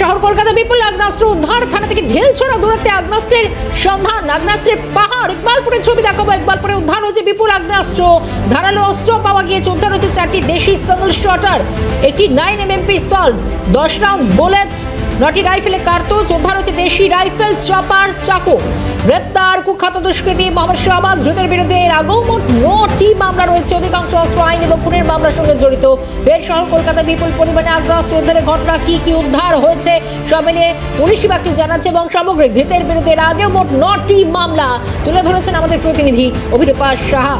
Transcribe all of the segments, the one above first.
শহর কলকাতা বিপুল আগ্নেয়াস্ত্র উদ্ধার। থানা থেকে ঢেল ছড়া দূরত্বে আগ্নেয়াস্ত্রের সন্ধান। আগ্নেয়াস্ত্রের পাহাড় ইকবালপুরের ছবি দেখাবো। ইকবালপুরে উদ্ধার হয়েছে বিপুল আগ্নেয়াস্ত্র। ধারালো অস্ত্র পাওয়া গিয়েছে। উদ্ধার হয়েছে চারটি দেশি সিঙ্গল শটার একটি নাইন এম এম পিস্তল দশ রাউন্ড বুলেট নটি রাইফেলে কার্তুজ। উদ্ধার হয়েছে দেশি রাইফেল চপার চাকু। গ্রেপ্তার কুখ্যাত দুষ্কৃতী মোহাম্মদ শাহবাজ। ধৃতের বিরুদ্ধে এর আগেও মোট নটি মামলা রয়েছে। অধিকাংশ অস্ত্র আইন এবং খুনের মামলার সঙ্গে জড়িত। ফের শহর কলকাতা বিপুল পরিমাণে আগ্রাস্ত্র উদ্ধারের ঘটনা। কি কি উদ্ধার হয়েছে সব মিলিয়ে পুলিশি বাকি জানাচ্ছে এবং সামগ্রিক ধৃতের বিরুদ্ধে আগেও মোট নটি মামলা তুলে ধরেছেন আমাদের প্রতিনিধি অভিদীপা সাহা।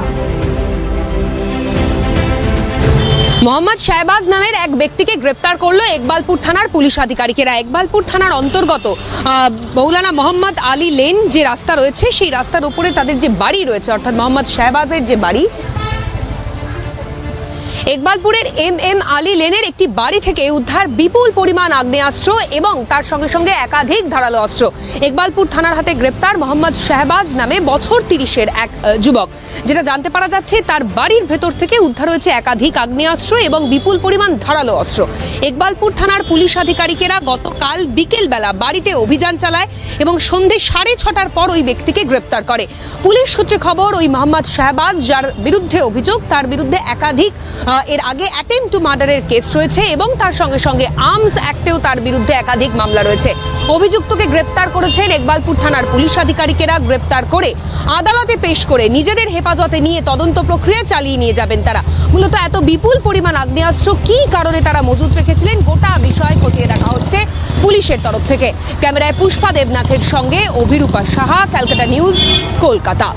মোহাম্মদ শাহবাজ নামের এক ব্যক্তিকে গ্রেপ্তার করল একবালপুর থানার পুলিশ আধিকারিকেরা। একবালপুর থানার অন্তর্গত মৌলানা মোহাম্মদ আলী লেন যে রাস্তা রয়েছে, সেই রাস্তার উপরে তাদের যে বাড়ি রয়েছে, অর্থাৎ মোহাম্মদ শাহবাজের যে বাড়ি একবালপুরের এম এম আলী লেনের একটি বাড়ি থেকে উদ্ধার বিপুল পরিমাণ আগ্নেয়াস্ত্র এবং তার সঙ্গে সঙ্গে একাধিক ধারালো অস্ত্র। একবালপুর থানার হাতে গ্রেপ্তার মোহাম্মদ শাহবাজ নামে বছর তিরিশের এক যুবক। যেটা জানতে পারা যাচ্ছে, তার বাড়ির ভেতর থেকে উদ্ধার হয়েছে একাধিক আগ্নেয়াস্ত্র এবং বিপুল পরিমাণ ধারালো অস্ত্র। একবালপুর থানার পুলিশ আধিকারিকেরা গতকাল বিকেলবেলা বাড়িতে অভিযান চালায় এবং সন্ধে সাড়ে ছটার পর ওই ব্যক্তিকে গ্রেপ্তার করে। পুলিশ সূত্রে খবর, ওই মোহাম্মদ শাহবাজ, যার বিরুদ্ধে অভিযোগ, তার বিরুদ্ধে একাধিক এর আগে অ্যাটেম্প টু মার্ডারের কেস রয়েছে এবং তার সঙ্গে সঙ্গে আর্মস অ্যাক্টেও তার বিরুদ্ধে একাধিক মামলা রয়েছে। অভিযুক্তকে গ্রেপ্তার করেছেন একবালপুর থানার পুলিশ আধিকারিকেরা। গ্রেপ্তার করে আদালতে পেশ করে নিজেদের হেফাজতে নিয়ে তদন্ত প্রক্রিয়া চালিয়ে নিয়ে যাবেন তারা। মূলত এত বিপুল পরিমাণ আগ্নেয়াস্ত্র কী কারণে তারা মজুত রেখেছিলেন গোটা বিষয় খতিয়ে দেখা হচ্ছে পুলিশের তরফ থেকে। ক্যামেরায় পুষ্পা দেবনাথের সঙ্গে অভিরূপা সাহা, ক্যালকাটা নিউজ, কলকাতা।